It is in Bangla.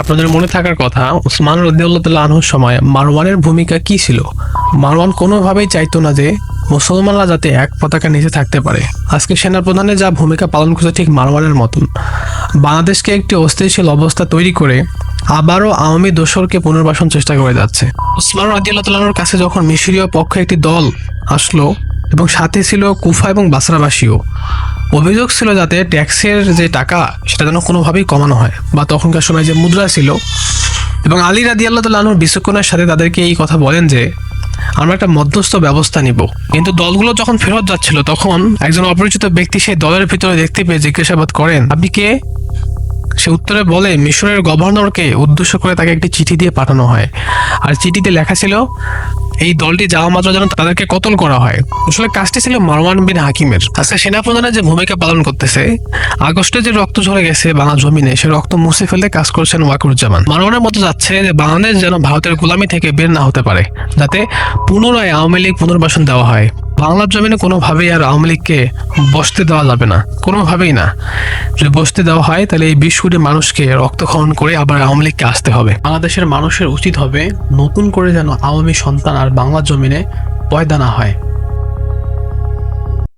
আপনাদের মনে থাকার কথা, উসমান রদিউল্লাহ সময় মারওয়ানের ভূমিকা কি ছিল? মারওয়ান কোনোভাবেই চাইতো না যে মুসলমানরা যাতে এক পতাকা নিচে থাকতে পারে। আজকে সেনাপ্রধানের যা ভূমিকা পালন করছে ঠিক মারওয়ানের মতন। বাংলাদেশকে একটি অস্থিতিশীল অবস্থা তৈরি করে আবারও আওয়ামী দোসরকে পুনর্বাসন চেষ্টা করে যাচ্ছে। উসমান রদিউল্লাহর কাছে যখন মিশরীয় পক্ষে একটি দল আসলো এবং সাথে ছিল কুফা এবং বাসরাবাসীও। অভিযোগ ছিল যাতে ট্যাক্সের যে টাকা, সেটা যেন কোনোভাবেই কমানো হয় বা তখনকার সময় যে মুদ্রা ছিল। এবং আলী রাদি আল্লাহ তালুর বিচক্ষণের সাথে তাদেরকে এই কথা বলেন যে, আমরা একটা মধ্যস্থ ব্যবস্থা নিব। কিন্তু দলগুলো যখন ফেরত যাচ্ছিল, তখন একজন অপরিচিত ব্যক্তি সেই দলের ভিতরে দেখতে পেয়ে জিজ্ঞাসাবাদ করেন, আপনি কে? সে উত্তরে বলে, মিশরের গভর্নরকে উদ্দেশ্য করে তাকে একটি চিঠি দিয়ে পাঠানো হয়। আর চিঠিতে লেখা ছিল, এই দলটি যাওয়া মাত্র যেন তাদেরকে কতল করা হয়। আসলে কাজটি ছিল মারওয়ান বিন হাকিমের। আজকে সেনাপ্রধানের যে ভূমিকা পালন করতেছে, আগস্টে যে রক্ত ঝরে গেছে বাংলা জমিনে, সে রক্ত মুছে ফেলতে কাজ করছেন ওয়াকুরুজ্জামান। মারওয়ানের মতো যাচ্ছে যে বাংলাদেশ যেন ভারতের গোলামি থেকে বের না হতে পারে, যাতে পুনরায় আওয়ামী লীগ পুনর্বাসন দেওয়া হয়। বাংলার জমিনে কোনোভাবেই আর আওয়ামী লীগকে বসতে দেওয়া যাবে না। কোনোভাবেই না। যদি বসতে দেওয়া হয়, তাহলে এই বিশ কোটি মানুষকে রক্তক্ষরণ করে আবার আওয়ামী লীগকে আসতে হবে। বাংলাদেশের মানুষের উচিত হবে নতুন করে যেন আওয়ামী সন্তান আর বাংলার জমিনে পয়দা না হয়।